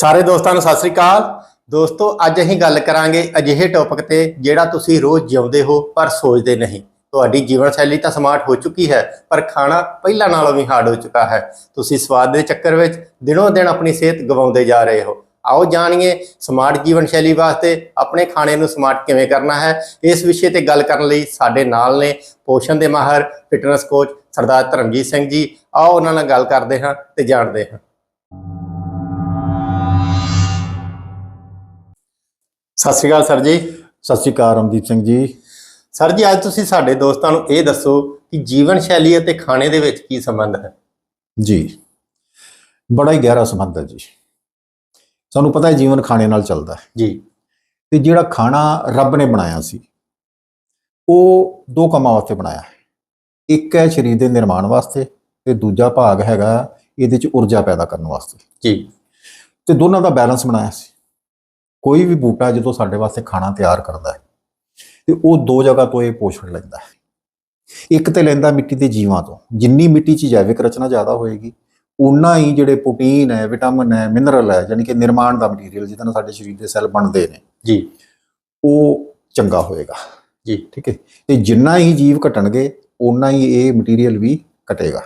ਸਾਰੇ ਦੋਸਤਾਂ ਨੂੰ ਸਤਿ ਸ੍ਰੀ ਅਕਾਲ। ਦੋਸਤੋ, ਅੱਜ ਅਸੀਂ ਗੱਲ ਕਰਾਂਗੇ ਅਜਿਹੇ ਟੌਪਿਕ ਤੇ ਜਿਹੜਾ ਤੁਸੀਂ ਰੋਜ਼ ਜਿਉਂਦੇ ਹੋ ਪਰ ਸੋਚਦੇ ਨਹੀਂ। ਤੁਹਾਡੀ ਜੀਵਨ ਸ਼ੈਲੀ ਤਾਂ ਸਮਾਰਟ ਹੋ ਚੁੱਕੀ ਹੈ, ਪਰ ਖਾਣਾ ਪਹਿਲਾਂ ਨਾਲੋਂ ਵੀ ਹਾਰਡ ਹੋ ਚੁੱਕਾ ਹੈ। ਤੁਸੀਂ ਸਵਾਦ ਦੇ ਚੱਕਰ ਵਿੱਚ ਦਿਨੋਂ ਦਿਨ ਆਪਣੀ ਸਿਹਤ ਗਵਾਉਂਦੇ ਜਾ ਰਹੇ ਹੋ। ਆਓ ਜਾਣੀਏ, ਸਮਾਰਟ ਜੀਵਨ ਸ਼ੈਲੀ ਵਾਸਤੇ ਆਪਣੇ ਖਾਣੇ ਨੂੰ ਸਮਾਰਟ ਕਿਵੇਂ ਕਰਨਾ ਹੈ? ਇਸ ਵਿਸ਼ੇ ਤੇ ਗੱਲ ਕਰਨ ਲਈ ਸਾਡੇ ਨਾਲ ਨੇ ਪੋਸ਼ਣ ਦੇ ਮਾਹਰ ਫਿਟਨੈਸ ਕੋਚ ਸਰਦਾਰ ਧਰਮਜੀਤ ਸਿੰਘ ਜੀ। ਆਓ ਉਹਨਾਂ ਨਾਲ ਗੱਲ ਕਰਦੇ ਹਾਂ ਤੇ ਜਾਣਦੇ ਹਾਂ। ਸਤਿ ਸ਼੍ਰੀ ਅਕਾਲ ਸਰ ਜੀ। ਸਤਿ ਸ਼੍ਰੀ ਅਕਾਲ ਰਮਦੀਪ ਸਿੰਘ ਜੀ। ਸਰ ਜੀ ਅੱਜ ਤੁਸੀਂ ਸਾਡੇ ਦੋਸਤਾਂ ਨੂੰ ਇਹ ਦੱਸੋ ਕਿ ਜੀਵਨ ਸ਼ੈਲੀ ਅਤੇ ਖਾਣੇ ਦੇ ਵਿੱਚ ਕੀ ਸੰਬੰਧ ਹੈ? ਜੀ। ਬੜਾ ਹੀ ਗਹਿਰਾ ਸੰਬੰਧ ਹੈ ਜੀ। ਸਾਨੂੰ ਪਤਾ ਹੈ ਜੀਵਨ ਖਾਣੇ ਨਾਲ ਚੱਲਦਾ ਹੈ। ਜੀ। ਤੇ ਜਿਹੜਾ ਖਾਣਾ ਰੱਬ ਨੇ ਬਣਾਇਆ ਸੀ ਉਹ ਦੋ ਕੰਮਾਂ ਵਾਸਤੇ ਬਣਾਇਆ ਹੈ। ਇੱਕ ਹੈ ਸਰੀਰ ਦੇ ਨਿਰਮਾਣ ਵਾਸਤੇ ਤੇ ਦੂਜਾ ਭਾਗ ਹੈਗਾ ਇਹਦੇ ਚ ਊਰਜਾ ਪੈਦਾ ਕਰਨ ਵਾਸਤੇ। ਜੀ। ਤੇ ਦੋਨਾਂ ਦਾ ਬੈਲੈਂਸ ਬਣਾਇਆ ਸੀ। ਕੋਈ ਵੀ ਬੂਟਾ ਜਦੋਂ ਸਾਡੇ ਵਾਸਤੇ ਖਾਣਾ ਤਿਆਰ ਕਰਦਾ ਹੈ ਤੇ ਉਹ ਦੋ ਜਗ੍ਹਾ ਤੋਂ ਇਹ ਪੋਸ਼ਣ ਲੈਂਦਾ ਹੈ। ਇੱਕ ਤੇ ਲੈਂਦਾ ਮਿੱਟੀ ਦੇ ਜੀਵਾਂ ਤੋਂ ਜਿੰਨੀ ਮਿੱਟੀ 'ਚ ਜੈਵਿਕ ਰਚਨਾ ਜ਼ਿਆਦਾ ਹੋਏਗੀ ਉਨਾ ਹੀ ਜਿਹੜੇ ਪ੍ਰੋਟੀਨ ਹੈ ਵਿਟਾਮਿਨ ਹੈ ਮਿਨਰਲ ਹੈ ਯਾਨੀ ਕਿ ਨਿਰਮਾਣ ਦਾ ਮਟੀਰੀਅਲ ਜਿਹਦੇ ਨਾਲ ਸਾਡੇ ਸਰੀਰ ਦੇ ਸੈੱਲ ਬਣਦੇ ਨੇ ਜੀ। ਉਹ ਚੰਗਾ ਹੋਏਗਾ। ਜੀ। ਠੀਕ ਹੈ? ਤੇ ਜਿੰਨਾ ਹੀ ਜੀਵ ਘਟਣਗੇ ਉਨਾ ਹੀ ਇਹ ਮਟੀਰੀਅਲ ਵੀ ਘਟੇਗਾ।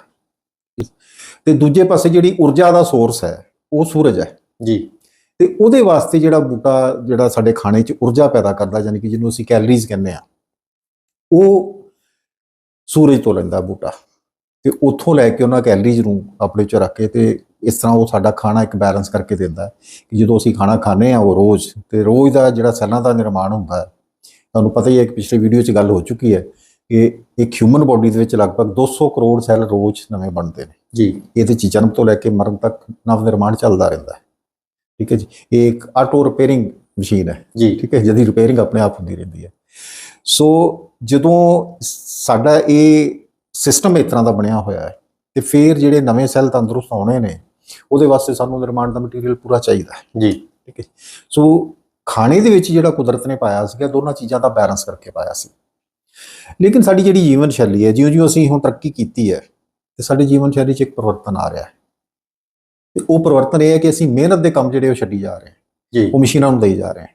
ਤੇ ਦੂਜੇ ਪਾਸੇ ਜਿਹੜੀ ਊਰਜਾ ਦਾ ਸੋਰਸ ਹੈ ਉਹ ਸੂਰਜ ਹੈ। ਜੀ। ਤੇ ਉਹਦੇ ਵਾਸਤੇ ਜਿਹੜਾ ਬੂਟਾ ਜਿਹੜਾ ਸਾਡੇ ਖਾਣੇ 'ਚ ਊਰਜਾ ਪੈਦਾ ਕਰਦਾ ਯਾਨੀ ਕਿ ਜਿਹਨੂੰ ਅਸੀਂ ਕੈਲਰੀਜ਼ ਕਹਿੰਦੇ ਆ ਉਹ ਸੂਰਜ ਤੋਂ ਲੈਂਦਾ ਬੂਟਾ। ਤੇ ਉੱਥੋਂ ਲੈ ਕੇ ਉਹਨਾਂ ਕੈਲਰੀਜ਼ ਨੂੰ ਆਪਣੇ 'ਚ ਰੱਖ ਕੇ ਤੇ ਇਸ ਤਰ੍ਹਾਂ ਉਹ ਸਾਡਾ ਖਾਣਾ ਇੱਕ ਬੈਲੈਂਸ ਕਰਕੇ ਦਿੰਦਾ ਕਿ ਜਦੋਂ ਅਸੀਂ ਖਾਣਾ ਖਾਂਦੇ ਆ ਉਹ ਰੋਜ਼ ਤੇ ਰੋਜ਼ ਦਾ ਜਿਹੜਾ ਸੈੱਲਾਂ ਦਾ ਨਿਰਮਾਣ ਹੁੰਦਾ ਹੈ ਤੁਹਾਨੂੰ ਪਤਾ ਹੀ ਹੈ ਕਿ ਪਿਛਲੇ ਵੀਡੀਓ 'ਚ ਗੱਲ ਹੋ ਚੁੱਕੀ ਹੈ ਕਿ ਇੱਕ ਹਿਊਮਨ ਬੋਡੀ ਦੇ ਵਿੱਚ ਲਗਭਗ 200 ਕਰੋੜ ਸੈੱਲ ਰੋਜ਼ ਨਵੇਂ ਬਣਦੇ ਨੇ। ਜੀ। ਇਹਦੇ 'ਚ ਜਨਮ ਤੋਂ ਲੈ ਕੇ ਮਰਨ ਤੱਕ ਨਵ ਨਿਰਮਾਣ ਚੱਲਦਾ ਰਹਿੰਦਾ ਹੈ। ਠੀਕ ਹੈ ਜੀ ਇਹ ਇੱਕ ਆਟੋ ਰਿਪੇਅਰਿੰਗ ਮਸ਼ੀਨ ਹੈ। ਜੀ। ਠੀਕ ਹੈ ਜਿਹਦੀ ਰਿਪੇਅਰਿੰਗ ਆਪਣੇ ਆਪ ਹੁੰਦੀ ਰਹਿੰਦੀ ਹੈ। ਸੋ ਜਦੋਂ ਸਾਡਾ ਇਹ ਸਿਸਟਮ ਇਸ ਤਰ੍ਹਾਂ ਦਾ ਬਣਿਆ ਹੋਇਆ ਹੈ ਤੇ ਫਿਰ ਜਿਹੜੇ ਨਵੇਂ ਸੈੱਲ ਤੰਦਰੁਸਤ ਹੋਣੇ ਨੇ ਉਹਦੇ ਵਾਸਤੇ ਸਾਨੂੰ ਨਿਰਮਾਣ ਦਾ ਮਟੀਰੀਅਲ ਪੂਰਾ ਚਾਹੀਦਾ ਹੈ। ਜੀ। ਠੀਕ ਹੈ ਸੋ ਖਾਣੇ ਦੇ ਵਿੱਚ ਜਿਹੜਾ ਕੁਦਰਤ ਨੇ ਪਾਇਆ ਸੀਗਾ ਦੋਨਾਂ ਚੀਜ਼ਾਂ ਦਾ ਬੈਲੈਂਸ ਕਰਕੇ ਪਾਇਆ ਸੀ। ਲੇਕਿਨ ਸਾਡੀ ਜਿਹੜੀ ਜੀਵਨ ਸ਼ੈਲੀ ਹੈ ਜਿਉਂ-ਜਿਉਂ ਅਸੀਂ ਹੁਣ ਤਰੱਕੀ ਕੀਤੀ ਹੈ ਤੇ ਸਾਡੀ ਜੀਵਨ ਸ਼ੈਲੀ 'ਚ ਇੱਕ ਪਰਿਵਰਤਨ ਆ ਰਿਹਾ ਹੈ। ਤੇ ਉਹ ਪਰਿਵਰਤਨ ਇਹ ਹੈ ਕਿ ਅਸੀਂ ਮਿਹਨਤ ਦੇ ਕੰਮ ਜਿਹੜੇ ਉਹ ਛੱਡੀ ਜਾ ਰਹੇ ਹਾਂ। ਜੀ ਉਹ ਮਸ਼ੀਨਾਂ ਨੂੰ ਦੇਈ ਜਾ ਰਹੇ ਹਾਂ।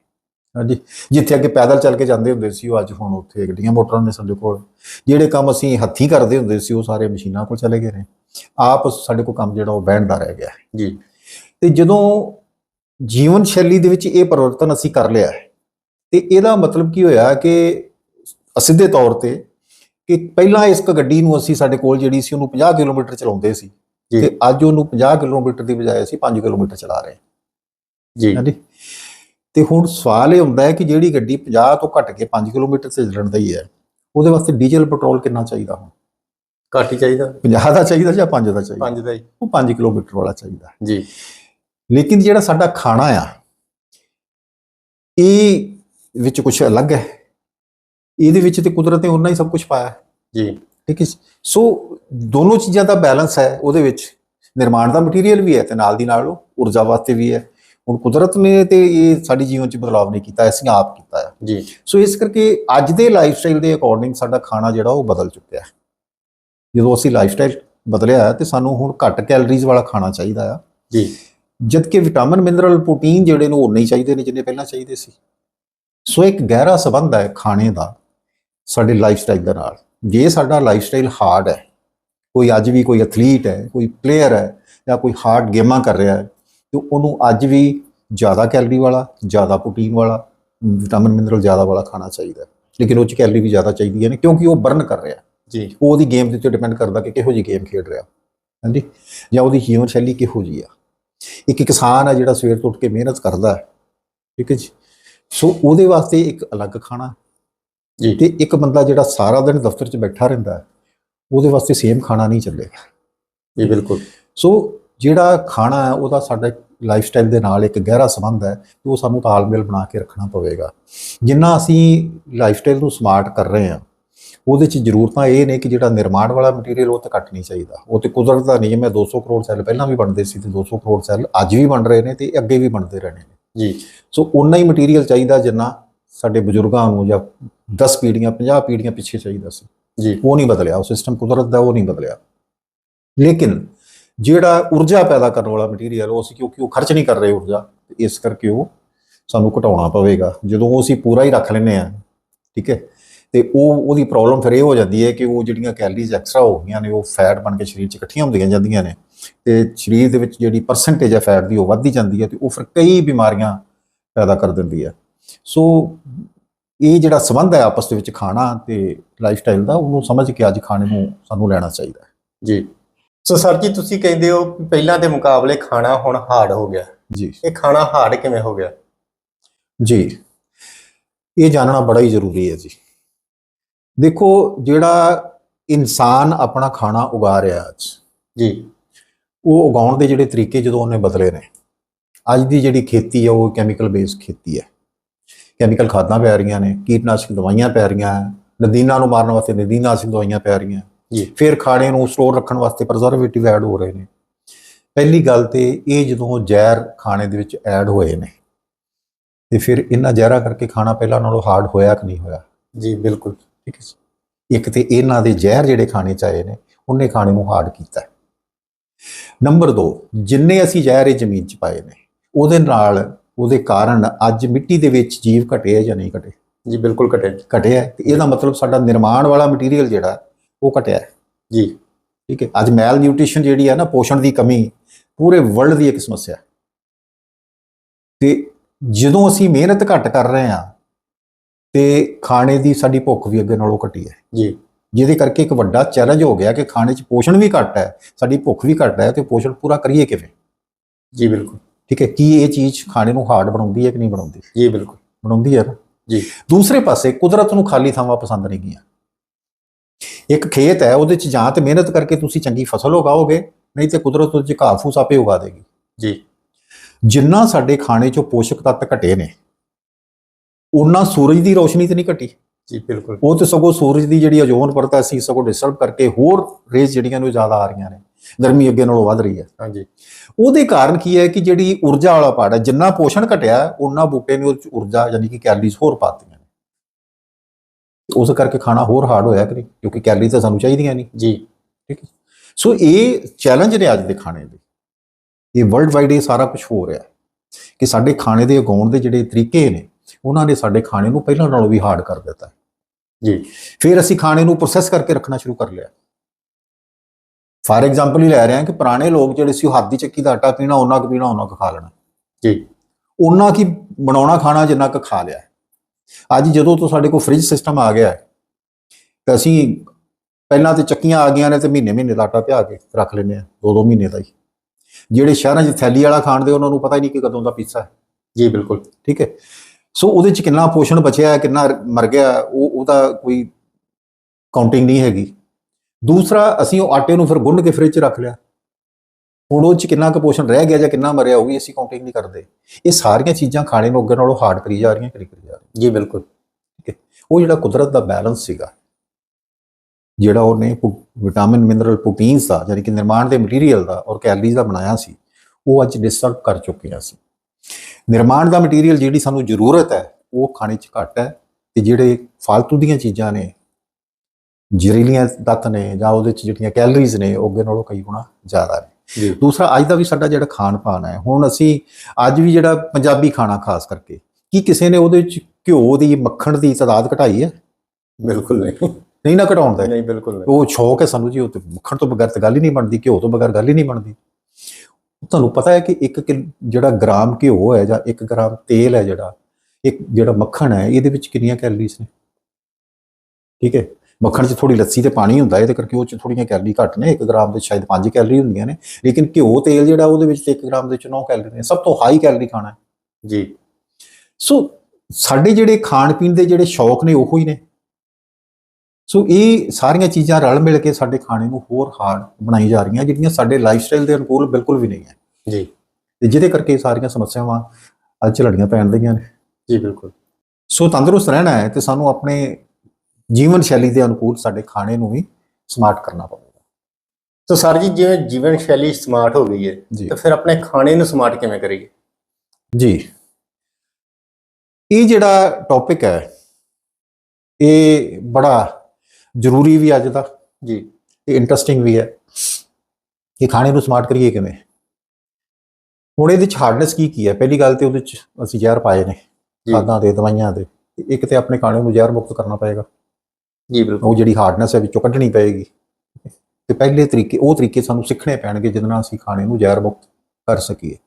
ਹਾਂਜੀ। ਜਿੱਥੇ ਅੱਗੇ ਪੈਦਲ ਚੱਲ ਕੇ ਜਾਂਦੇ ਹੁੰਦੇ ਸੀ ਉਹ ਅੱਜ ਹੁਣ ਉੱਥੇ ਗੱਡੀਆਂ ਮੋਟਰਾਂ ਨੇ ਸਾਡੇ ਕੋਲ। ਜਿਹੜੇ ਕੰਮ ਅਸੀਂ ਹੱਥੀਂ ਕਰਦੇ ਹੁੰਦੇ ਸੀ ਉਹ ਸਾਰੇ ਮਸ਼ੀਨਾਂ ਕੋਲ ਚਲੇ ਗਏ ਨੇ। ਆਪ ਸਾਡੇ ਕੋਲ ਕੰਮ ਜਿਹੜਾ ਉਹ ਬਹਿਣ ਦਾ ਰਹਿ ਗਿਆ ਜੀ। ਤੇ ਜਦੋਂ ਜੀਵਨ ਸ਼ੈਲੀ ਦੇ ਵਿੱਚ ਇਹ ਪਰਿਵਰਤਨ ਅਸੀਂ ਕਰ ਲਿਆ ਤੇ ਇਹਦਾ ਮਤਲਬ ਕੀ ਹੋਇਆ ਕਿ ਅਸਿੱਧੇ ਤੌਰ ਤੇ ਕਿ ਪਹਿਲਾਂ ਇਸ ਗੱਡੀ ਨੂੰ ਅਸੀਂ ਸਾਡੇ ਕੋਲ ਜਿਹੜੀ ਸੀ ਉਹਨੂੰ 50 ਕਿਲੋਮੀਟਰ ਚਲਾਉਂਦੇ ਸੀ। ਤੇ ਅੱਜ ਉਹਨੂੰ 50 ਕਿਲੋਮੀਟਰ ਦੀ ਬਜਾਏ ਅਸੀਂ 5 ਕਿਲੋਮੀਟਰ ਚਲਾ ਰਹੇ ਜੀ। ਹਾਂਜੀ। ਤੇ ਹੁਣ ਸਵਾਲ ਇਹ ਹੁੰਦਾ ਹੈ ਕਿ ਜਿਹੜੀ ਗੱਡੀ 50 ਤੋਂ ਘੱਟ ਕੇ 5 ਕਿਲੋਮੀਟਰ ਤੇ ਚੱਲਣ ਦੀ ਹੈ ਉਹਦੇ ਵਾਸਤੇ ਡੀਜ਼ਲ ਪੈਟਰੋਲ ਕਿੰਨਾ ਚਾਹੀਦਾ ਹੁਣ? ਘੱਟ ਹੀ ਚਾਹੀਦਾ। 50 ਦਾ ਚਾਹੀਦਾ ਜਾਂ 5 ਦਾ ਚਾਹੀਦਾ? ਪੰਜ ਦਾ ਹੀ। ਉਹ 5 ਕਿਲੋਮੀਟਰ ਵਾਲਾ ਚਾਹੀਦਾ ਜੀ। ਲੇਕਿਨ ਜਿਹੜਾ ਸਾਡਾ ਖਾਣਾ ਆ ਇਹ ਵਿੱਚ ਕੁਝ ਅਲੱਗ ਹੈ। ਇਹਦੇ ਵਿੱਚ ਤੇ ਕੁਦਰਤ ਨੇ ਉਹਨਾਂ ਹੀ ਸਭ ਕੁਝ ਪਾਇਆ। ਜੀ। ਠੀਕ ਹੈ? ਸੋ ਦੋਨੋਂ ਚੀਜ਼ਾਂ ਦਾ ਬੈਲੈਂਸ ਹੈ ਉਹਦੇ ਵਿੱਚ। ਨਿਰਮਾਣ ਦਾ ਮਟੀਰੀਅਲ ਵੀ ਹੈ ਤੇ ਨਾਲ ਦੀ ਨਾਲ ਉਹ ਊਰਜਾ ਵਾਸਤੇ ਵੀ ਹੈ। ਹੁਣ ਕੁਦਰਤ ਨੇ ਤੇ ਇਹ ਸਾਡੀ ਜੀਵਨ 'ਚ ਬਦਲਾਵ ਨਹੀਂ ਕੀਤਾ ਅਸੀਂ ਆਪ ਕੀਤਾ ਹੈ। ਜੀ। ਸੋ ਇਸ ਕਰਕੇ ਅੱਜ ਦੇ ਲਾਈਫ ਸਟਾਈਲ ਦੇ ਅਕੋਰਡਿੰਗ ਸਾਡਾ ਖਾਣਾ ਜਿਹੜਾ ਉਹ ਬਦਲ ਚੁੱਕਿਆ ਹੈ। ਜਦੋਂ ਅਸੀਂ ਲਾਈਫ ਸਟਾਈਲ ਬਦਲਿਆ ਹੈ ਤੇ ਸਾਨੂੰ ਹੁਣ ਘੱਟ ਕੈਲਰੀਜ਼ ਵਾਲਾ ਖਾਣਾ ਚਾਹੀਦਾ ਆ। ਜੀ। ਜਦ ਕਿ ਵਿਟਾਮਿਨ ਮਿਨਰਲ ਪ੍ਰੋਟੀਨ ਜਿਹੜੇ ਨੂੰ ਉਨੇ ਹੀ ਚਾਹੀਦੇ ਨੇ ਜਿੰਨੇ ਪਹਿਲਾਂ ਚਾਹੀਦੇ ਸੀ। ਸੋ ਇੱਕ ਗਹਿਰਾ ਸਬੰਧ ਹੈ ਖਾਣੇ ਦਾ ਸਾਡੇ ਲਾਈਫ ਸਟਾਈਲ ਦੇ ਨਾਲ। ਜੇ ਸਾਡਾ ਲਾਈਫ ਸਟਾਈਲ ਹਾਰਡ ਹੈ ਕੋਈ ਅੱਜ ਵੀ ਕੋਈ ਐਥਲੀਟ ਹੈ ਕੋਈ ਪਲੇਅਰ ਹੈ ਜਾਂ ਕੋਈ ਹਾਰਡ ਗੇਮਾਂ ਕਰ ਰਿਹਾ ਹੈ ਤੇ ਉਹਨੂੰ ਅੱਜ ਵੀ ਜ਼ਿਆਦਾ ਕੈਲਰੀ ਵਾਲਾ ਜ਼ਿਆਦਾ ਪ੍ਰੋਟੀਨ ਵਾਲਾ ਵਿਟਾਮਿਨ ਮਿਨਰਲ ਜ਼ਿਆਦਾ ਵਾਲਾ ਖਾਣਾ ਚਾਹੀਦਾ ਹੈ। ਲੇਕਿਨ ਉਹ ਚ ਕੈਲਰੀ ਵੀ ਜ਼ਿਆਦਾ ਚਾਹੀਦੀਆਂ ਨੇ ਕਿਉਂਕਿ ਉਹ ਬਰਨ ਕਰ ਰਿਹਾ ਜੀ। ਉਹ ਉਹਦੀ ਗੇਮ ਦੇ ਉੱਤੇ ਡਿਪੈਂਡ ਕਰਦਾ ਕਿ ਕਿਹੋ ਜਿਹੀ ਗੇਮ ਖੇਡ ਰਿਹਾ। ਹਾਂਜੀ? ਜਾਂ ਉਹਦੀ ਜੀਵਨ ਸ਼ੈਲੀ ਕਿਹੋ ਜਿਹੀ ਆ। ਇੱਕ ਕਿਸਾਨ ਆ ਜਿਹੜਾ ਸਵੇਰ ਤੋਂ ਉੱਠ ਕੇ ਮਿਹਨਤ ਕਰਦਾ ਹੈ ਠੀਕ ਹੈ ਜੀ? ਸੋ ਉਹਦੇ ਵਾਸਤੇ ਇੱਕ ਅਲੱਗ ਖਾਣਾ ਜੀ ਤੇ ਇੱਕ ਬੰਦਾ ਜਿਹੜਾ ਸਾਰਾ ਦਿਨ ਦਫ਼ਤਰ 'ਚ ਬੈਠਾ ਰਹਿੰਦਾ ਹੈ ਉਹਦੇ ਵਾਸਤੇ ਸੇਮ ਖਾਣਾ ਨਹੀਂ ਚੱਲੇਗਾ। ਜੀ ਬਿਲਕੁਲ। ਸੋ ਜਿਹੜਾ ਖਾਣਾ ਹੈ ਉਹਦਾ ਸਾਡਾ ਲਾਈਫ ਸਟਾਈਲ ਦੇ ਨਾਲ ਇੱਕ ਗਹਿਰਾ ਸੰਬੰਧ ਹੈ ਤੇ ਉਹ ਸਾਨੂੰ ਤਾਲਮੇਲ ਬਣਾ ਕੇ ਰੱਖਣਾ ਪਵੇਗਾ। ਜਿੰਨਾ ਅਸੀਂ ਲਾਈਫ ਸਟਾਈਲ ਨੂੰ ਸਮਾਰਟ ਕਰ ਰਹੇ ਹਾਂ ਉਹਦੇ 'ਚ ਜ਼ਰੂਰਤਾਂ ਇਹ ਨੇ ਕਿ ਜਿਹੜਾ ਨਿਰਮਾਣ ਵਾਲਾ ਮਟੀਰੀਅਲ ਉਹ ਤਾਂ ਘੱਟ ਨਹੀਂ ਚਾਹੀਦਾ। ਉਹ ਤੇ ਕੁਦਰਤ ਦਾ ਨਿਯਮ ਹੈ 200 ਕਰੋੜ ਸੈੱਲ ਪਹਿਲਾਂ ਵੀ ਬਣਦੇ ਸੀ ਤੇ 200 ਕਰੋੜ ਸੈੱਲ ਅੱਜ ਵੀ ਬਣ ਰਹੇ ਨੇ ਤੇ ਅੱਗੇ ਵੀ ਬਣਦੇ ਰਹਿਣੇ ਨੇ। ਜੀ। ਸੋ ਉਨਾ ਹੀ ਮਟੀਰੀਅਲ ਚਾਹੀਦਾ ਜਿੰਨਾ ਸਾਡੇ ਬਜ਼ੁਰਗਾਂ ਨੂੰ ਜਾਂ 10 ਪੀੜ੍ਹੀਆਂ 50 ਪੀੜ੍ਹੀਆਂ ਪਿੱਛੇ ਚਾਹੀਦਾ ਸੀ। ਜੀ। ਉਹ ਨਹੀਂ ਬਦਲਿਆ ਉਹ ਸਿਸਟਮ ਕੁਦਰਤ ਦਾ ਉਹ ਨਹੀਂ ਬਦਲਿਆ। ਲੇਕਿਨ ਜਿਹੜਾ ਊਰਜਾ ਪੈਦਾ ਕਰਨ ਵਾਲਾ ਮਟੀਰੀਅਲ ਉਹ ਅਸੀਂ ਕਿਉਂਕਿ ਉਹ ਖਰਚ ਨਹੀਂ ਕਰ ਰਹੇ ਊਰਜਾ ਇਸ ਕਰਕੇ ਉਹ ਸਾਨੂੰ ਘਟਾਉਣਾ ਪਵੇਗਾ। ਜਦੋਂ ਉਹ ਅਸੀਂ ਪੂਰਾ ਹੀ ਰੱਖ ਲੈਂਦੇ ਆ ਠੀਕ ਹੈ ਤੇ ਉਹ ਉਹਦੀ ਪ੍ਰੋਬਲਮ ਫਿਰ ਇਹ ਹੋ ਜਾਂਦੀ ਹੈ ਕਿ ਉਹ ਜਿਹੜੀਆਂ ਕੈਲਰੀਜ਼ ਐਕਸਟਰਾ ਹੋ ਗਈਆਂ ਨੇ ਉਹ ਫੈਟ ਬਣ ਕੇ ਸਰੀਰ 'ਚ ਇਕੱਠੀਆਂ ਹੁੰਦੀਆਂ ਜਾਂਦੀਆਂ ਨੇ ਤੇ ਸਰੀਰ ਦੇ ਵਿੱਚ ਜਿਹੜੀ ਪਰਸੈਂਟੇਜ ਹੈ ਫੈਟ ਦੀ ਉਹ ਵੱਧਦੀ ਜਾਂਦੀ ਹੈ ਤੇ ਉਹ ਫਿਰ ਕਈ ਬਿਮਾਰੀਆਂ ਪੈਦਾ ਕਰ ਦਿੰਦੀ ਹੈ। ਸੋ ਇਹ ਜਿਹੜਾ ਸੰਬੰਧ ਹੈ ਆਪਸ ਦੇ ਵਿੱਚ ਖਾਣਾ ਤੇ ਲਾਈਫ ਸਟਾਈਲ ਦਾ ਉਹਨੂੰ ਸਮਝ ਕੇ ਅੱਜ ਖਾਣੇ ਨੂੰ ਸਾਨੂੰ ਲੈਣਾ ਚਾਹੀਦਾ ਹੈ। ਜੀ। ਸੋ ਸਰ ਜੀ ਤੁਸੀਂ ਕਹਿੰਦੇ ਹੋ ਪਹਿਲਾਂ ਦੇ ਮੁਕਾਬਲੇ ਖਾਣਾ ਹੁਣ ਹਾਰਡ ਹੋ ਗਿਆ। ਜੀ। ਇਹ ਖਾਣਾ ਹਾਰਡ ਕਿਵੇਂ ਹੋ ਗਿਆ? ਜੀ। ਇਹ ਜਾਣਨਾ ਬੜਾ ਹੀ ਜ਼ਰੂਰੀ ਹੈ ਜੀ। ਦੇਖੋ ਜਿਹੜਾ ਇਨਸਾਨ ਆਪਣਾ ਖਾਣਾ ਉਗਾ ਰਿਹਾ ਅੱਜ ਜੀ। ਉਹ ਉਗਾਉਣ ਦੇ ਜਿਹੜੇ ਤਰੀਕੇ ਜਦੋਂ ਉਹਨੇ ਬਦਲੇ ਨੇ ਅੱਜ ਦੀ ਜਿਹੜੀ ਖੇਤੀ ਹੈ ਉਹ ਕੈਮੀਕਲ ਬੇਸ ਖੇਤੀ ਹੈ। ਕੈਮੀਕਲ ਖਾਦਾਂ ਪੈ ਰਹੀਆਂ ਨੇ ਕੀਟਨਾਸ਼ਕ ਦਵਾਈਆਂ ਪੈ ਰਹੀਆਂ ਨਦੀਨਾਂ ਨੂੰ ਮਾਰਨ ਵਾਸਤੇ ਨਦੀਨਾਸ਼ਕ ਦਵਾਈਆਂ ਪੈ ਰਹੀਆਂ। ਜੀ। ਫਿਰ ਖਾਣੇ ਨੂੰ ਸਟੋਰ ਰੱਖਣ ਵਾਸਤੇ ਪ੍ਰਜ਼ਰਵੇਟਿਵ ਐਡ ਹੋ ਰਹੇ ਨੇ। ਪਹਿਲੀ ਗੱਲ ਤੇ ਇਹ ਜਦੋਂ ਜ਼ਹਿਰ ਖਾਣੇ ਦੇ ਵਿੱਚ ਐਡ ਹੋਏ ਨੇ ਤੇ ਫਿਰ ਇਹਨਾਂ ਜ਼ਹਿਰਾਂ ਕਰਕੇ ਖਾਣਾ ਪਹਿਲਾਂ ਨਾਲੋਂ ਹਾਰਡ ਹੋਇਆ ਕਿ ਨਹੀਂ ਹੋਇਆ? ਜੀ ਬਿਲਕੁਲ। ਠੀਕ ਹੈ। ਇੱਕ ਤੇ ਇਹਨਾਂ ਦੇ ਜ਼ਹਿਰ ਜਿਹੜੇ ਖਾਣੇ ਚ ਆਏ ਨੇ ਉਹਨੇ ਖਾਣੇ ਨੂੰ ਹਾਰਡ ਕੀਤਾ। ਨੰਬਰ 2 ਜਿੰਨੇ ਅਸੀਂ ਜ਼ਹਿਰ ਇਹ ਜ਼ਮੀਨ ਚ ਪਾਏ ਨੇ ਉਹਦੇ ਨਾਲ ਉਹਦੇ ਕਾਰਨ ਅੱਜ ਮਿੱਟੀ ਦੇ ਵਿੱਚ ਜੀਵ ਘਟੇ ਆ ਜਾਂ ਨਹੀਂ ਘਟੇ? ਜੀ ਬਿਲਕੁਲ ਘਟੇ ਘਟਿਆ ਤੇ ਇਹਦਾ ਮਤਲਬ ਸਾਡਾ ਨਿਰਮਾਣ ਵਾਲਾ ਮਟੀਰੀਅਲ ਜਿਹੜਾ ਉਹ ਘਟਿਆ ਜੀ। ਠੀਕ ਹੈ। ਅੱਜ ਮੈਲ ਨਿਊਟ੍ਰੀਸ਼ਨ ਜਿਹੜੀ ਹੈ ਨਾ ਪੋਸ਼ਣ ਦੀ ਕਮੀ ਪੂਰੇ ਵਰਲਡ ਦੀ ਇੱਕ ਸਮੱਸਿਆ। ਤੇ ਜਦੋਂ ਅਸੀਂ ਮਿਹਨਤ ਘੱਟ ਕਰ ਰਹੇ ਹਾਂ ਤੇ ਖਾਣੇ ਦੀ ਸਾਡੀ ਭੁੱਖ ਵੀ ਅੱਗੇ ਨਾਲੋਂ ਘਟੀ ਹੈ। ਜੀ। ਜਿਹਦੇ ਕਰਕੇ ਇੱਕ ਵੱਡਾ ਚੈਲੰਜ ਹੋ ਗਿਆ ਕਿ ਖਾਣੇ 'ਚ ਪੋਸ਼ਣ ਵੀ ਘੱਟ ਹੈ ਸਾਡੀ ਭੁੱਖ ਵੀ ਘੱਟ ਹੈ ਤੇ ਪੋਸ਼ਣ ਪੂਰਾ ਕਰੀਏ ਕਿਵੇਂ? ਜੀ ਬਿਲਕੁਲ। ਠੀਕ ਹੈ ਕੀ ਇਹ ਚੀਜ਼ ਖਾਣੇ ਨੂੰ ਹਾਰਡ ਬਣਾਉਂਦੀ ਹੈ ਕਿ ਨਹੀਂ ਬਣਾਉਂਦੀ? ਜੀ ਬਿਲਕੁਲ। ਬਣਾਉਂਦੀ ਹੈ ਨਾ ਜੀ। ਦੂਸਰੇ ਪਾਸੇ ਕੁਦਰਤ ਨੂੰ ਖਾਲੀ ਥਾਵਾਂ ਪਸੰਦ ਨਹੀਂ ਗਈਆਂ। ਇੱਕ ਖੇਤ ਹੈ ਉਹਦੇ 'ਚ ਜਾਂ ਤੇ ਮਿਹਨਤ ਕਰਕੇ ਤੁਸੀਂ ਚੰਗੀ ਫਸਲ ਉਗਾਓਗੇ ਨਹੀਂ ਤੇ ਕੁਦਰਤ ਉਹਦੇ 'ਚ ਘਾਹ ਫੂਸ ਆਪੇ ਉਗਾ ਦੇਗੀ। ਜੀ। ਜਿੰਨਾ ਸਾਡੇ ਖਾਣੇ 'ਚੋਂ ਪੋਸ਼ਕ ਤੱਤ ਘਟੇ ਨੇ ਉਹਨਾਂ ਸੂਰਜ ਦੀ ਰੋਸ਼ਨੀ ਤੇ ਨਹੀਂ ਘਟੀ। ਜੀ ਬਿਲਕੁਲ। ਉਹ ਤੇ ਸਗੋਂ ਸੂਰਜ ਦੀ ਜਿਹੜੀ ਓਜ਼ੋਨ ਪਰਤ ਸੀ ਸਗੋਂ ਡਿਸਟਰਬ ਕਰਕੇ ਹੋਰ ਰੇਜ਼ ਜਿਹੜੀਆਂ ਨੇ ਜ਼ਿਆਦਾ ਆ ਰਹੀਆਂ ਨੇ। ਗਰਮੀ ਅੱਗੇ ਨਾਲੋਂ ਵੱਧ ਰਹੀ ਹੈ। ਹਾਂਜੀ। ਉਹਦੇ ਕਾਰਨ ਕੀ ਹੈ ਕਿ ਜਿਹੜੀ ਊਰਜਾ ਵਾਲਾ ਪਾਰਟ ਹੈ ਜਿੰਨਾ ਪੋਸ਼ਣ ਘਟਿਆ ਉਹਨਾਂ ਬੂਟੇ ਨੇ ਉਹਦੇ 'ਚ ਊਰਜਾ ਯਾਨੀ ਕਿ ਕੈਲਰੀਜ਼ ਹੋਰ ਪਾਤੀਆਂ ਨੇ। ਉਸ ਕਰਕੇ ਖਾਣਾ ਹੋਰ ਹਾਰਡ ਹੋਇਆ ਕਿ ਨਹੀਂ ਕਿਉਂਕਿ ਕੈਲਰੀ ਤਾਂ ਸਾਨੂੰ ਚਾਹੀਦੀਆਂ ਨਹੀਂ। ਜੀ। ਠੀਕ ਹੈ। ਸੋ ਇਹ ਚੈਲੰਜ ਨੇ ਅੱਜ ਦੇ ਖਾਣੇ ਦੇ। ਇਹ ਵਰਲਡ ਵਾਈਡ ਇਹ ਸਾਰਾ ਕੁਝ ਹੋ ਰਿਹਾ ਹੈ ਕਿ ਸਾਡੇ ਖਾਣੇ ਦੇ ਉਗਾਉਣ ਦੇ ਜਿਹੜੇ ਤਰੀਕੇ ਨੇ ਉਹਨਾਂ ਨੇ ਸਾਡੇ ਖਾਣੇ ਨੂੰ ਪਹਿਲਾਂ ਨਾਲੋਂ ਵੀ ਹਾਰਡ ਕਰ ਦਿੱਤਾ ਹੈ। ਜੀ। ਫਿਰ ਅਸੀਂ ਖਾਣੇ ਨੂੰ ਪ੍ਰੋਸੈਸ ਕਰਕੇ ਰੱਖਣਾ ਸ਼ੁਰੂ ਕਰ ਲਿਆ। ਫਾਰ ਐਗਜ਼ਾਮਪਲ ਹੀ ਲੈ ਰਹੇ ਹਾਂ ਕਿ ਪੁਰਾਣੇ ਲੋਕ ਜਿਹੜੇ ਸੀ ਉਹ ਹੱਥ ਦੀ ਚੱਕੀ ਦਾ ਆਟਾ ਪੀਣਾ ਉਹਨਾਂ ਕੁ ਪੀਣਾ ਉਹਨਾਂ ਕੁ ਖਾ ਲੈਣਾ। ਜੀ। ਉਹਨਾਂ ਕੀ ਬਣਾਉਣਾ ਖਾਣਾ ਜਿੰਨਾ ਕੁ ਖਾ ਲਿਆ। ਅੱਜ ਜਦੋਂ ਤੋਂ ਸਾਡੇ ਕੋਲ ਫ੍ਰਿਜ ਸਿਸਟਮ ਆ ਗਿਆ ਹੈ ਤਾਂ ਅਸੀਂ ਪਹਿਲਾਂ ਤੇ ਚੱਕੀਆਂ ਆ ਗਈਆਂ ਨੇ ਤੇ ਮਹੀਨੇ ਮਹੀਨੇ ਦਾ ਆਟਾ ਪਿਆ ਕੇ ਰੱਖ ਲੈਂਦੇ ਆ ਦੋ ਦੋ ਮਹੀਨੇ ਦਾ ਹੀ। ਜਿਹੜੇ ਸ਼ਹਿਰਾਂ 'ਚ ਥੈਲੀ ਵਾਲਾ ਖਾਣ ਦੇ ਉਹਨਾਂ ਨੂੰ ਪਤਾ ਹੀ ਨਹੀਂ ਕਿ ਕਦੋਂ ਦਾ ਪੀਸਾ ਹੈ। ਜੀ ਬਿਲਕੁਲ। ਠੀਕ ਹੈ? ਸੋ ਉਹਦੇ 'ਚ ਕਿੰਨਾ ਪੋਸ਼ਣ ਬਚਿਆ ਹੈ ਕਿੰਨਾ ਮਰ ਗਿਆ ਉਹ ਉਹਦਾ ਕੋਈ ਕਾਊਂਟਿੰਗ ਨਹੀਂ ਹੈਗੀ। ਦੂਸਰਾ ਅਸੀਂ ਉਹ ਆਟੇ ਨੂੰ ਫਿਰ ਗੁੰਨ ਕੇ ਫ੍ਰਿਜ 'ਚ ਰੱਖ ਲਿਆ। ਹੁਣ ਉਹ 'ਚ ਕਿੰਨਾ ਕੁ ਪੋਸ਼ਣ ਰਹਿ ਗਿਆ ਜਾਂ ਕਿੰਨਾ ਮਰਿਆ ਵੀ ਅਸੀਂ ਕਾਊਂਟਿੰਗ ਨਹੀਂ ਕਰਦੇ। ਇਹ ਸਾਰੀਆਂ ਚੀਜ਼ਾਂ ਖਾਣੇ ਨੂੰ ਅੱਗੇ ਨਾਲੋਂ ਹਾਰਡ ਕਰੀ ਜਾ ਰਹੀਆਂ ਕਰੀ ਕਰੀ ਜਾ ਰਹੀਆਂ। ਜੀ ਬਿਲਕੁਲ। ਉਹ ਜਿਹੜਾ ਕੁਦਰਤ ਦਾ ਬੈਲੈਂਸ ਸੀਗਾ ਜਿਹੜਾ ਉਹਨੇ ਵਿਟਾਮਿਨ ਮਿਨਰਲ ਪ੍ਰੋਟੀਨਸ ਦਾ ਯਾਨੀ ਕਿ ਨਿਰਮਾਣ ਦੇ ਮਟੀਰੀਅਲ ਦਾ ਔਰ ਕੈਲਰੀਜ਼ ਦਾ ਬਣਾਇਆ ਸੀ ਉਹ ਅੱਜ ਡਿਸਟਰਬ ਕਰ ਚੁੱਕੇ ਹਾਂ ਅਸੀਂ ਨਿਰਮਾਣ ਦਾ ਮਟੀਰੀਅਲ ਜਿਹੜੀ ਸਾਨੂੰ ਜ਼ਰੂਰਤ ਹੈ ਉਹ ਖਾਣੇ 'ਚ ਘੱਟ ਹੈ ਤੇ ਜਿਹੜੇ ਫालतू ਦੀਆਂ ਚੀਜ਼ਾਂ ਨੇ ਜ਼ਹਿਰੀਲੀਆਂ ਤੱਤ ਨੇ ਜਾਂ ਉਹਦੇ 'ਚ ਜਿਹੜੀਆਂ ਕੈਲਰੀਜ਼ ਨੇ ਉਹ ਅੱਗੇ ਨਾਲੋਂ ਕਈ ਗੁਣਾ ਜ਼ਿਆਦਾ ਨੇ। ਦੂਸਰਾ ਅੱਜ ਦਾ ਵੀ ਸਾਡਾ ਜਿਹੜਾ ਖਾਣ ਪਾਣ ਹੈ ਹੁਣ ਅਸੀਂ ਅੱਜ ਵੀ ਜਿਹੜਾ ਪੰਜਾਬੀ ਖਾਣਾ ਖਾਸ ਕਰਕੇ ਕੀ ਕਿਸੇ ਨੇ ਉਹਦੇ ਵਿੱਚ ਘਿਓ ਦੀ ਮੱਖਣ ਦੀ ਤਾਦਾਦ ਘਟਾਈ ਹੈ? ਬਿਲਕੁਲ ਨਹੀਂ। ਨਹੀਂ ਨਾ ਘਟਾਉਣ ਦਾ? ਨਹੀਂ ਬਿਲਕੁਲ ਨਹੀਂ। ਉਹ ਸ਼ੌਕ ਹੈ ਸਾਨੂੰ ਜੀ ਉਹ ਮੱਖਣ ਤੋਂ ਬਗੈਰ ਤਾਂ ਗੱਲ ਹੀ ਨਹੀਂ ਬਣਦੀ ਘਿਓ ਤੋਂ ਬਗੈਰ ਗੱਲ ਹੀ ਨਹੀਂ ਬਣਦੀ। ਤੁਹਾਨੂੰ ਪਤਾ ਹੈ ਕਿ ਇੱਕ ਕਿਲ- ਜਿਹੜਾ ਗ੍ਰਾਮ ਘਿਓ ਹੈ ਜਾਂ 1 ਗ੍ਰਾਮ ਤੇਲ ਹੈ ਜਿਹੜਾ ਇੱਕ ਜਿਹੜਾ ਮੱਖਣ ਹੈ ਇਹਦੇ ਵਿੱਚ ਕਿੰਨੀਆਂ ਕੈਲਰੀਜ਼ ਨੇ? ਠੀਕ ਹੈ। ਮੱਖਣ 'ਚ ਥੋੜੀ ਲੱਸੀ ਤੇ ਪਾਣੀ ਹੁੰਦਾ ਹੈ ਇਹਦੇ ਕਰਕੇ ਉਹ 'ਚ ਥੋੜੀਆਂ ਕੈਲਰੀ ਘੱਟ ਨੇ 1 ਗ੍ਰਾਮ ਦੇ ਸ਼ਾਇਦ 5 ਕੈਲਰੀ ਹੁੰਦੀਆਂ ਨੇ ਲੇਕਿਨ ਘਿਓ ਤੇਲ ਜਿਹੜਾ ਉਹਦੇ ਵਿੱਚ ਤੇ 1 ਗ੍ਰਾਮ ਦੇ ਵਿੱਚ 9 ਕੈਲਰੀ ਨੇ ਸਭ ਤੋਂ ਹਾਈ ਕੈਲਰੀ ਖਾਣਾ ਹੈ। ਜੀ। ਸੋ ਸਾਡੇ ਜਿਹੜੇ ਖਾਣ ਪੀਣ ਦੇ ਜਿਹੜੇ ਸ਼ੌਕ ਨੇ ਉਹੋ ਹੀ ਨੇ। ਸੋ ਇਹ ਸਾਰੀਆਂ ਚੀਜ਼ਾਂ ਰਲ ਮਿਲ ਕੇ ਸਾਡੇ ਖਾਣੇ ਨੂੰ ਹੋਰ ਹਾਰਡ ਬਣਾਈ ਜਾ ਰਹੀਆਂ ਜਿਹੜੀਆਂ ਸਾਡੇ ਲਾਈਫ ਸਟਾਈਲ ਦੇ ਅਨੁਕੂਲ ਬਿਲਕੁਲ ਵੀ ਨਹੀਂ ਹੈ। ਜੀ। ਤੇ ਜਿਹਦੇ ਕਰਕੇ ਸਾਰੀਆਂ ਸਮੱਸਿਆਵਾਂ ਅੱਜ ਝਲੜੀਆਂ ਪੈਣ ਦੀਆਂ ਨੇ। ਜੀ ਬਿਲਕੁਲ। ਸੋ ਤੰਦਰੁਸਤ ਰਹਿਣਾ ਹੈ ਤੇ ਸਾਨੂੰ ਆਪਣੇ ਜੀਵਨ ਸ਼ੈਲੀ ਦੇ ਅਨੁਕੂਲ ਸਾਡੇ ਖਾਣੇ ਨੂੰ ਵੀ ਸਮਾਰਟ ਕਰਨਾ ਪਵੇਗਾ। ਸੋ ਸਰ ਜੀ ਜਿਵੇਂ ਜੀਵਨ ਸ਼ੈਲੀ ਸਮਾਰਟ ਹੋ ਗਈ ਹੈ ਤਾਂ ਫਿਰ ਆਪਣੇ ਖਾਣੇ ਨੂੰ ਸਮਾਰਟ ਕਿਵੇਂ ਕਰੀਏ? ਜੀ। ਇਹ ਜਿਹੜਾ ਟੌਪਿਕ ਹੈ ਇਹ ਬੜਾ ਜ਼ਰੂਰੀ ਵੀ ਅੱਜ ਦਾ। ਜੀ। ਤੇ ਇੰਟਰਸਟਿੰਗ ਵੀ ਹੈ। ਕਿ ਖਾਣੇ ਨੂੰ ਸਮਾਰਟ ਕਰੀਏ ਕਿਵੇਂ? ਹੁਣ ਇਹਦੇ ਚ ਹਾਰਡਨੈਸ ਕੀ ਕੀ ਹੈ? ਪਹਿਲੀ ਗੱਲ ਤੇ ਉਹਦੇ ਚ ਅਸੀਂ ਜ਼ਹਿਰ ਪਾਏ ਨੇ। ਖਾਦਾਂ ਦੇ ਦਵਾਈਆਂ ਦੇ। ਤੇ ਇੱਕ ਤੇ ਆਪਣੇ ਖਾਣੇ ਨੂੰ ਜ਼ਹਿਰ ਮੁਕਤ ਕਰਨਾ ਪਏਗਾ। ਜੀ ਬਿਲਕੁਲ। ਉਹ ਜਿਹੜੀ ਹਾਰਡਨੈਸ ਹੈ ਵਿੱਚੋਂ ਕੱਢਣੀ ਪਏਗੀ। ਤੇ ਪਹਿਲੇ ਤਰੀਕੇ ਉਹ ਤਰੀਕੇ ਸਾਨੂੰ ਸਿੱਖਣੇ ਪੈਣਗੇ ਜਿਹਦੇ ਨਾਲ ਅਸੀਂ ਖਾਣੇ ਨੂੰ ਜ਼ਹਿਰ ਮੁਕਤ ਕਰ ਸਕੀਏ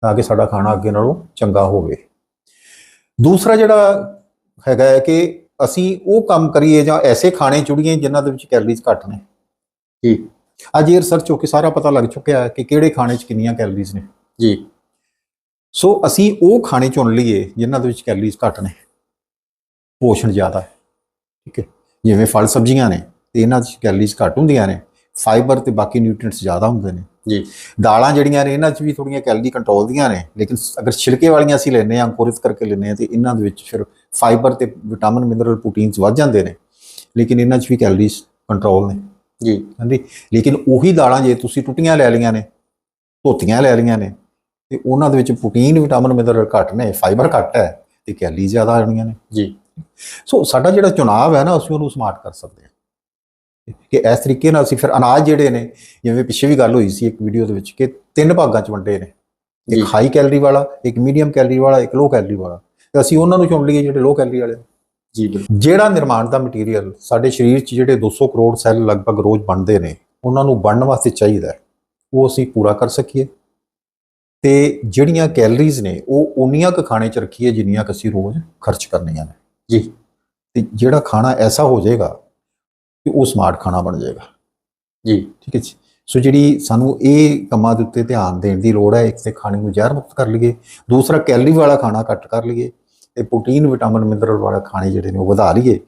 ਤਾਂ ਕਿ ਸਾਡਾ ਖਾਣਾ ਅੱਗੇ ਨਾਲੋਂ ਚੰਗਾ ਹੋਵੇ। ਦੂਸਰਾ ਜਿਹੜਾ ਹੈਗਾ ਹੈ ਕਿ ਅਸੀਂ ਉਹ ਕੰਮ ਕਰੀਏ ਜਾਂ ਐਸੇ ਖਾਣੇ ਚੁੜੀਏ ਜਿਨ੍ਹਾਂ ਦੇ ਵਿੱਚ ਕੈਲਰੀਜ਼ ਘੱਟ ਨੇ। ਜੀ। ਅੱਜ ਇਹ ਰਿਸਰਚ ਹੋ ਕੇ ਸਾਰਾ ਪਤਾ ਲੱਗ ਚੁੱਕਿਆ ਹੈ ਕਿ ਕਿਹੜੇ ਖਾਣੇ 'ਚ ਕਿੰਨੀਆਂ ਕੈਲਰੀਜ਼ ਨੇ। ਜੀ। ਸੋ ਅਸੀਂ ਉਹ ਖਾਣੇ ਚੁਣ ਲਈਏ ਜਿਨ੍ਹਾਂ ਦੇ ਵਿੱਚ ਕੈਲਰੀਜ਼ ਘੱਟ ਨੇ। ਪੋਸ਼ਣ ਜ਼ਿਆਦਾ ਹੈ। ਠੀਕ ਹੈ? ਜਿਵੇਂ ਫਲ ਸਬਜ਼ੀਆਂ ਨੇ ਤੇ ਇਹਨਾਂ 'ਚ ਕੈਲਰੀਜ਼ ਘੱਟ ਹੁੰਦੀਆਂ ਨੇ ਫਾਈਬਰ ਤੇ ਬਾਕੀ ਨਿਊਟ੍ਰੀਐਂਟਸ ਜ਼ਿਆਦਾ ਹੁੰਦੇ ਨੇ। ਜੀ। ਦਾਲਾਂ ਜਿਹੜੀਆਂ ਨੇ ਇਹਨਾਂ 'ਚ ਵੀ ਥੋੜੀਆਂ ਕੈਲਰੀ ਕੰਟਰੋਲ ਦੀਆਂ ਨੇ ਲੇਕਿਨ ਅਗਰ ਛਿਲਕੇ ਵਾਲੀਆਂ ਅਸੀਂ ਲੈਨੇ ਆ ਅੰਕੁਰਿਤ ਕਰਕੇ ਲੈਨੇ ਆ ਤੇ ਇਹਨਾਂ ਦੇ ਵਿੱਚ ਫਿਰ ਫਾਈਬਰ ਤੇ ਵਿਟਾਮਿਨ ਮਿਨਰਲ ਪ੍ਰੋਟੀਨਸ ਵੱਧ ਜਾਂਦੇ ਨੇ ਲੇਕਿਨ ਇਹਨਾਂ 'ਚ ਵੀ ਕੈਲਰੀਜ਼ ਕੰਟਰੋਲ ਨੇ। ਜੀ। ਹਾਂਜੀ? ਲੇਕਿਨ ਉਹੀ ਦਾਲਾਂ ਜੇ ਤੁਸੀਂ ਟੁੱਟੀਆਂ ਲੈ ਲਈਆਂ ਨੇ ਧੋਤੀਆਂ ਲੈ ਲਈਆਂ ਨੇ ਤੇ ਉਹਨਾਂ ਦੇ ਵਿੱਚ ਪ੍ਰੋਟੀਨ ਵਿਟਾਮਿਨ ਮਿਨਰਲ ਘੱਟ ਨੇ ਫਾਈਬਰ ਘੱਟ ਹੈ ਤੇ ਕੈਲਰੀ ਜ਼ਿਆਦਾ ਆਣੀਆਂ ਨੇ। ਜੀ। ਸੋ ਸਾਡਾ ਜਿਹੜਾ ਚੁਣਾਵ ਹੈ ਨਾ ਅਸੀਂ ਉਹਨੂੰ ਸਮਾਰਟ ਕਰ ਸਕਦੇ ਹਾਂ। ਕਿ ਇਸ ਤਰੀਕੇ ਨਾਲ ਅਸੀਂ ਫਿਰ ਅਨਾਜ ਜਿਹੜੇ ਨੇ ਜਿਵੇਂ ਪਿੱਛੇ ਵੀ ਗੱਲ ਹੋਈ ਸੀ ਇੱਕ ਵੀਡੀਓ ਦੇ ਵਿੱਚ ਕਿ ਤਿੰਨ ਭਾਗਾਂ ਚ ਵੰਡੇ ਨੇ। ਇੱਕ ਹਾਈ ਕੈਲਰੀ ਵਾਲਾ ਇੱਕ ਮੀਡੀਅਮ ਕੈਲਰੀ ਵਾਲਾ ਇੱਕ ਲੋ ਕੈਲਰੀ ਵਾਲਾ। ਤੇ ਅਸੀਂ ਉਹਨਾਂ ਨੂੰ ਚੁਣ ਲਈਏ ਜਿਹੜੇ ਲੋ ਕੈਲਰੀ ਵਾਲੇ ਜੀ ਜਿਹੜਾ ਨਿਰਮਾਣ ਦਾ ਮਟੀਰੀਅਲ ਸਾਡੇ ਸਰੀਰ 'ਚ ਜਿਹੜੇ 200 ਕਰੋੜ ਸੈੱਲ ਲਗਭਗ ਰੋਜ਼ ਬਣਦੇ ਨੇ ਉਹਨਾਂ ਨੂੰ ਬਣਨ ਵਾਸਤੇ ਚਾਹੀਦਾ ਉਹ ਅਸੀਂ ਪੂਰਾ ਕਰ ਸਕੀਏ। ਤੇ ਜਿਹੜੀਆਂ ਕੈਲਰੀਜ਼ ਨੇ ਉਹ ਉਨੀਆਂ ਕੁ ਖਾਣੇ 'ਚ ਰੱਖੀਏ ਜਿੰਨੀਆਂ ਕੁ ਅਸੀਂ ਰੋਜ਼ ਖਰਚ ਕਰਨੀਆਂ ਨੇ। ਜੀ। ਤੇ ਜਿਹੜਾ ਖਾਣਾ ਐਸਾ ਹੋ ਜਾਏਗਾ ਕਿ ਉਹ ਸਮਾਰਟ ਖਾਣਾ ਬਣ ਜਾਏਗਾ। ਜੀ। ਠੀਕ ਹੈ ਜੀ। ਸੋ ਜਿਹੜੀ ਸਾਨੂੰ ਇਹ ਕੰਮਾਂ ਦੇ ਉੱਤੇ ਧਿਆਨ ਦੇਣ ਦੀ ਲੋੜ ਹੈ ਇੱਕ ਤੇ ਖਾਣੇ ਨੂੰ ਜ਼ਹਿਰ ਮੁਕਤ ਕਰ ਲਈਏ। ਦੂਸਰਾ ਕੈਲਰੀ ਵਾਲਾ ਖਾਣਾ ਘੱਟ ਕਰ ਲਈਏ ਤੇ ਪ੍ਰੋਟੀਨ ਵਿਟਾਮਿਨ ਮਿਨਰਲ ਵਾਲਾ ਖਾਣੇ ਜਿਹੜੇ ਨੇ ਉਹ ਵਧਾ ਲਈਏ।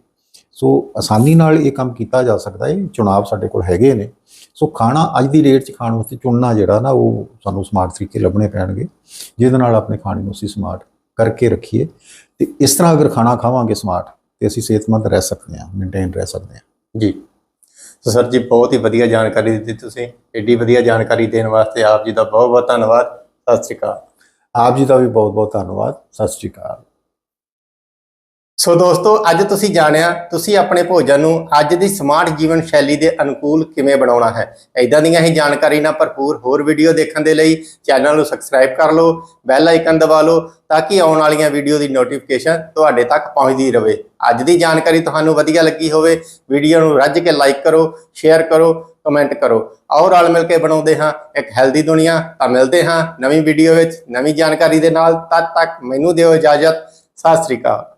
ਸੋ ਆਸਾਨੀ ਨਾਲ ਇਹ ਕੰਮ ਕੀਤਾ ਜਾ ਸਕਦਾ ਹੈ। ਚੁਣਾਵ ਸਾਡੇ ਕੋਲ ਹੈਗੇ ਨੇ। ਸੋ ਖਾਣਾ ਅੱਜ ਦੀ ਡੇਟ 'ਚ ਖਾਣ ਵਾਸਤੇ ਚੁਣਨਾ ਜਿਹੜਾ ਨਾ ਉਹ ਸਾਨੂੰ ਸਮਾਰਟ ਤਰੀਕੇ ਲੱਭਣੇ ਪੈਣਗੇ। ਜਿਹਦੇ ਨਾਲ ਆਪਣੇ ਖਾਣੇ ਨੂੰ ਅਸੀਂ ਸਮਾਰਟ ਕਰਕੇ ਰੱਖੀਏ। ਤੇ ਇਸ ਤਰ੍ਹਾਂ ਅਗਰ ਖਾਣਾ ਖਾਵਾਂਗੇ ਸਮਾਰਟ ਤੇ ਅਸੀਂ ਸਿਹਤਮੰਦ ਰਹਿ ਸਕਦੇ ਹਾਂ ਮੇਨਟੇਨ ਰਹਿ ਸਕਦੇ ਹਾਂ। ਜੀ। ਸੋ ਸਰ ਜੀ ਬਹੁਤ ਹੀ ਵਧੀਆ ਜਾਣਕਾਰੀ ਦਿੱਤੀ ਤੁਸੀਂ। ਏਡੀ ਵਧੀਆ ਜਾਣਕਾਰੀ ਦੇਣ ਵਾਸਤੇ ਆਪ ਜੀ ਦਾ ਬਹੁਤ ਬਹੁਤ ਧੰਨਵਾਦ। ਸਤਿ ਸ਼੍ਰੀ ਅਕਾਲ। ਆਪ ਜੀ ਦਾ ਵੀ ਬਹੁਤ ਬਹੁਤ ਧੰਨਵਾਦ। ਸਤਿ ਸ਼੍ਰੀ ਅਕਾਲ। ਸੋ ਦੋਸਤੋ, ਅੱਜ ਤੁਸੀਂ ਜਾਣਿਆ, ਤੁਸੀਂ ਆਪਣੇ ਭੋਜਨ ਨੂੰ ਅੱਜ ਦੀ ਸਮਾਰਟ ਜੀਵਨ ਸ਼ੈਲੀ ਦੇ ਅਨੁਕੂਲ ਕਿਵੇਂ ਬਣਾਉਣਾ ਹੈ। ਐਦਾਂ ਦੀਆਂ ਹੀ ਜਾਣਕਾਰੀ ਨਾਲ ਭਰਪੂਰ ਹੋਰ ਵੀਡੀਓ ਦੇਖਣ ਦੇ ਲਈ ਚੈਨਲ ਨੂੰ ਸਬਸਕ੍ਰਾਈਬ ਕਰ ਲਓ, ਬੈਲ ਆਈਕਨ ਦਬਾ ਲਓ, ਤਾਂ ਕਿ ਆਉਣ ਵਾਲੀਆਂ ਵੀਡੀਓ ਦੀ ਨੋਟੀਫਿਕੇਸ਼ਨ ਤੁਹਾਡੇ ਤੱਕ ਪਹੁੰਚਦੀ ਰਹੇ ਅੱਜ ਦੀ ਜਾਣਕਾਰੀ ਤੁਹਾਨੂੰ ਵਧੀਆ ਲੱਗੀ ਹੋਵੇ, ਵੀਡੀਓ ਨੂੰ ਰੱਜ ਕੇ ਲਾਈਕ ਕਰੋ ਸ਼ੇਅਰ ਕਰੋ ਕਮੈਂਟ ਕਰੋ। ਆਓ ਰਲ ਮਿਲ ਕੇ ਬਣਾਉਂਦੇ ਹਾਂ ਇੱਕ ਹੈਲਦੀ ਦੁਨੀਆ। ਤਾਂ ਮਿਲਦੇ ਹਾਂ ਨਵੀਂ ਵੀਡੀਓ ਵਿੱਚ ਨਵੀਂ ਜਾਣਕਾਰੀ ਦੇ ਨਾਲ। ਤਦ ਤੱਕ ਮੈਨੂੰ ਦਿਓ ਇਜਾਜ਼ਤ। ਸਤਿ ਸ੍ਰੀ ਅਕਾਲ।